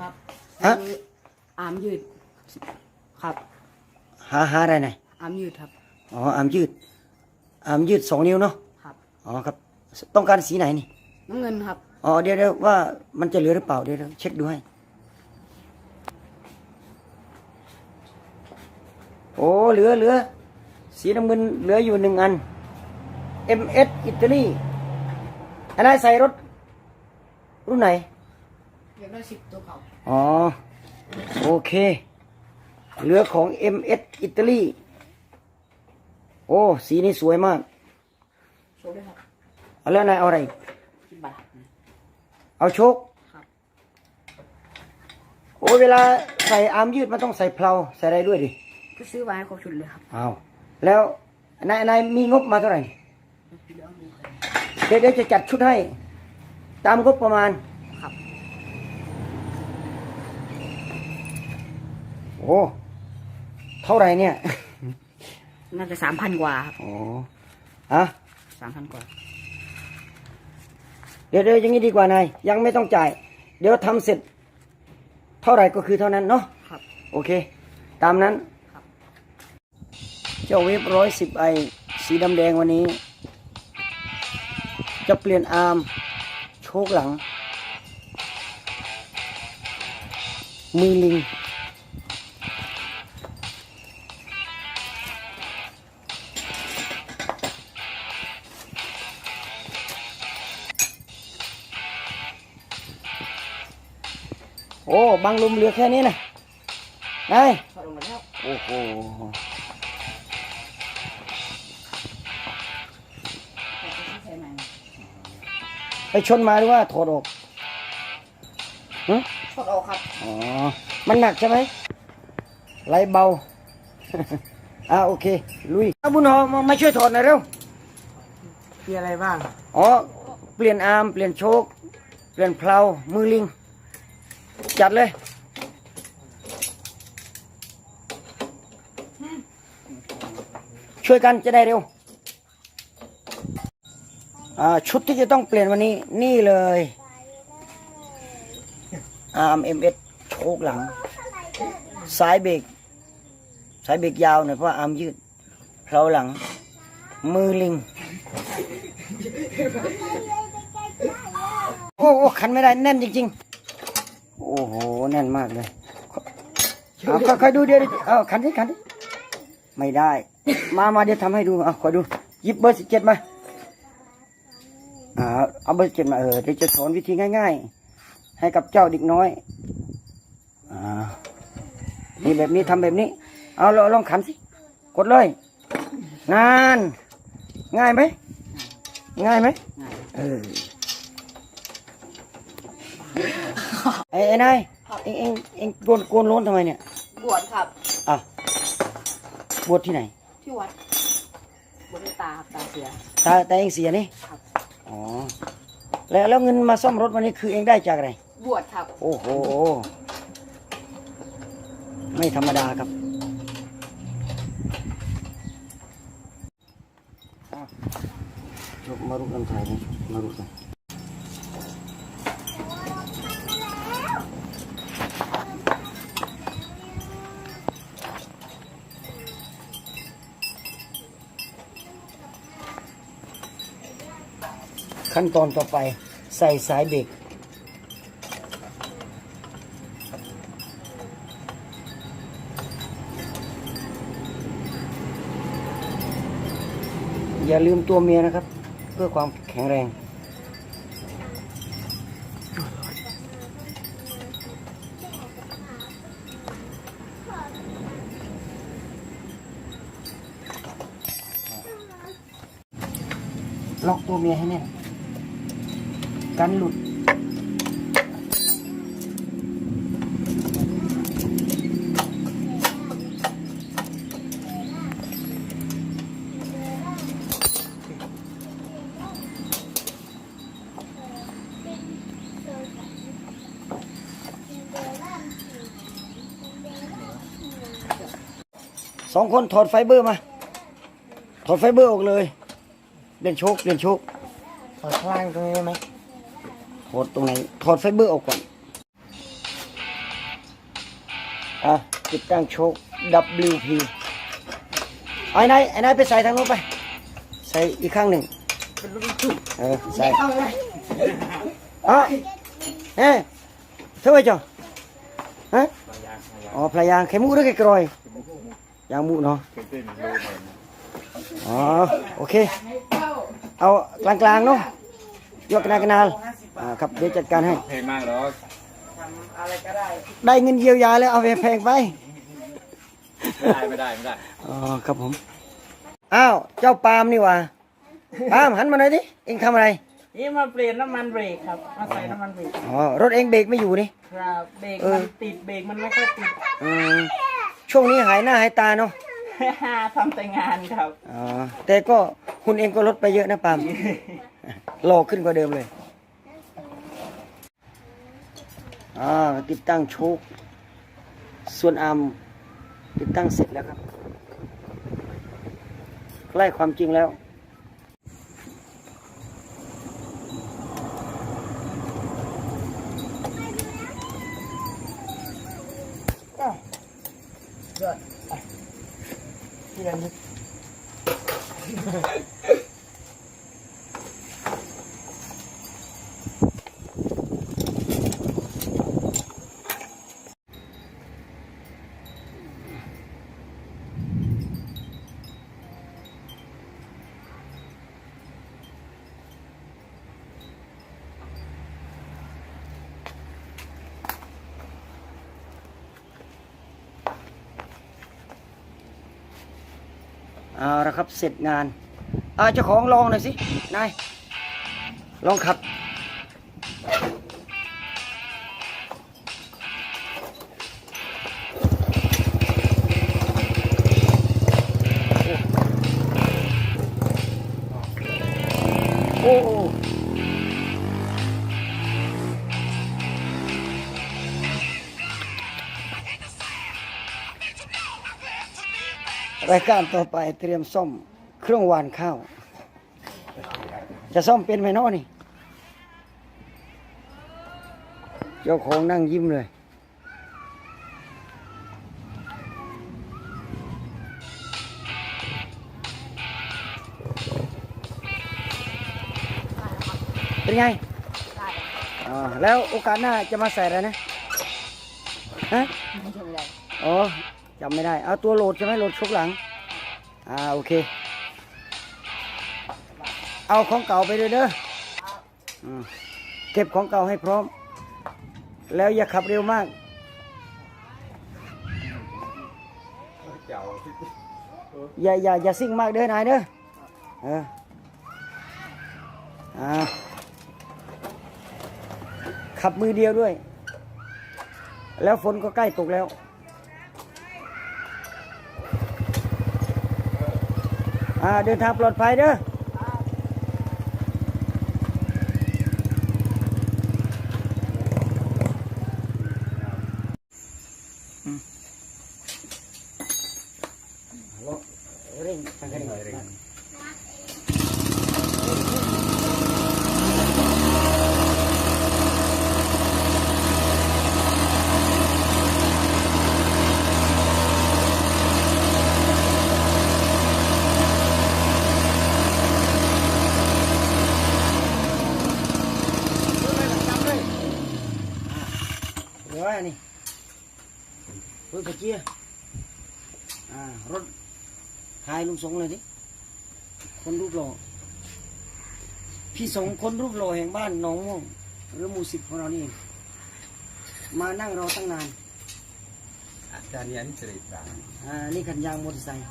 ครับฮะซื้ออาร์มยืด ครับ หาหาอะไรไหนอยอาร์มยืดครับ อ๋ออามยืดอามยืดสองนิ้วเนาะครับ อ๋อครับ ต้องการสีไหนนี่น้ำเงินครับ อ๋อเดี๋ยวเดี๋ยวว่ามันจะเหลือหรือเปล่าเดี๋ยวเดี๋ยวเช็คดูให้ โอ้เหลือเหลือ สีน้ำเงินเหลืออยู่หนึ่งอัน MS อิตาลีอันนั้นใส่รถรุ่นไหน อยากได้สิบตัวเก่าอ๋อ โอเค เหลือของ MS อิตาลี โอ้ สีนี้สวยมาก โชว์ด้วยครับเอาแล้วนายเอาอะไรอีกสิบบาท เอาโชคครับ โอ้ยเวลาใส่อาร์มยืดมันต้องใส่เพลาใส่อะไรด้วยดิ ก็ซื้อไว้ให้ครบชุดเลยครับอ้าวแล้วนายนายมีงบมาเท่าไหร่ เดี๋ยวดูครับเดี๋ยวเดี๋ยวจะจัดชุดให้ ตามงบประมาณ ครับ โอ้เท่าไหร่เนี่ยน่าจะสามพันกว่าครับโอ้อะสามพันกว่า เดี๋ยวเดี๋ยวอย่างนี้ดีกว่านายยังไม่ต้องจ่าย เดี๋ยวทำเสร็จ เท่าไหร่ก็คือเท่านั้นเนาะครับ โอเค ตามนั้นครับ เจ้าเวฟร้อยสิบไอสีดำแดงวันนี้ จะเปลี่ยนอาร์มโชคหลัง มือลิง บางลุมเหลือแค่นี้นะนายถอดลงมาแล้วโอ้โหใช่ไหมไปชนมาหรือว่าถอดออกหึถอดออกครับ อ๋อ มันหนักใช่ไหมไหลเบา อ่าโอเค ลุยอาบุญหอมมามาช่วยถอดหน่อยเร็ว มีอะไรบ้าง อ๋อ เปลี่ยนอาร์ม เปลี่ยนโชค เปลี่ยนเพลา มือลิง จัดเลย ช่วยกันจะได้เร็ว ชุดที่จะต้องเปลี่ยนวันนี้ นี่เลยอาร์มเอ็มเอสโชคหลัง สายเบรกสายเบรกยาวหน่อยเพราะว่าอาร์มยืดเพลาหลัง มือลิง โอ้โอ้ขันไม่ได้แน่นจริง ๆ โอ้โห แน่นมากเลยเอาค่อยๆดูเดี๋ยวดิเอาขันดิขันดิไม่ได้ มามาเดี๋ยวทำให้ดูเอาคอยดูหยิบเบอร์สิบเจ็ดมาอ่าเอาเบอร์สิบเจ็ดมาเออเดี๋ยวจะสอนวิธีง่าย ๆ ให้กับเจ้าเด็กน้อยอ่านี่แบบนี้ทำแบบนี้ เอาลองลองขันสิกดเลยนาน ง่ายไหมง่ายไหมง่ายเออ ไอ้ไอ้นายเอ็งเอ็งเอ็งโกนโกนโล้นทำไมเนี่ยบวชครับ อะบวชที่ไหน ที่วัดบวชในตาครับตาเสีย ตาแต่เอ็งเสียนี่ครับ อ๋อแล้วแล้วเงินมาซ่อมรถวันนี้คือเอ็งได้จากอะไร บวชครับ โอ้โห ไม่ธรรมดาครับอะยกมารุกันถ่ายนี่มารุกัน ขั้นตอนต่อไปใส่สายเบรกอย่าลืมตัวเมียนะครับ เพื่อความแข็งแรงล็อกตัวเมียให้แน่น กันหลุดสองคนถอดไฟเบอร์มา ถอดไฟเบอร์ออกเลยเปลี่ยนโชคเปลี่ยนโชคถอดข้างล่างตรงนี้ได้ไหม ถอดตรงไหนถอดไฟเบอร์ออกก่อน อะติดตั้งโชค WP เอาไอ้นายไอ้นายไปใส่ทางโน้นไป ใส่อีกข้างหนึ่งเออใส่อ๋อเฮ้เท่าไหร่จ๊ะฮะอ๋อพลายางเข็มมุกหรือไก่กรอยยางมุกเนาะอ๋อโอเค เอากลางๆเนาะยกกระนาดกระนาล อ่าครับเดี๋ยวจัดการให้เพลงมากหรอกได้เงินเยียวยาแล้วเอาไปแพงไป ไม่ได้ไม่ได้ไม่ได้อ๋อครับผม อ้าว เจ้าปาล์มนี่หว่าปาล์มหันมาหน่อยดิ เอ็งทำอะไร นี่มาเปลี่ยนน้ำมันเบรกครับ มาใส่น้ำมันเบรกอ๋อ รถเอ็งเบรกไม่อยู่นี่ ครับเบรกเออมันติดเบรกมันไม่ค่อยติด อืม ช่วงนี้หายหน้าหายตาเนาะ ทำแต่งานครับ อ๋อ แต่ก็หุ่นเองก็ลดไปเยอะนะปาล์มหล่อขึ้นกว่าเดิมเลย อ่าติดตั้งโชคส่วนอาร์มติดตั้งเสร็จแล้วครับใกล้ความจริงแล้ว เอาละครับเสร็จงานอาเจ้าของลองหน่อยสินายลองขับ รายการต่อไปเตรียมซ่อมเครื่องหวานข้าว จะซ่อมเป็นไหมเนาะนี่ เจ้าของนั่งยิ้มเลย เป็นไงอ๋อแล้วโอกาสหน้าจะมาใส่อะไรนะ ฮะ ไม่ใช่ไม่ได้ อ๋อ จำไม่ได้เอาตัวโหลดใช่ไหมโหลดชกหลัง อ่าโอเค เอาของเก่าไปด้วยเด้อเก็บของเก่าให้พร้อม แล้วอย่าขับเร็วมากอย่าอย่าอย่าซิ่งมากเด้อนายเด้อเอออ่าขับมือเดียวด้วย แล้วฝนก็ใกล้ตกแล้ว อ่าเดินทางปลอดภัยเด้อเร่งทางกันหน่อยเร่งเดี๋ยวอั นนี้รถกระเจี๊ยอ่ารถถ่ายลุงสงเลยดิคนรูปหล่อพี่สงคนรูปหล่อแห่งบ้านหนองม่วงหรือหมู่สิบของเรานี่เองมานั่งรอตั้งนานอาจารย์ยันสิริตาอ่านี่ขันยางมอเตอร์ไซค์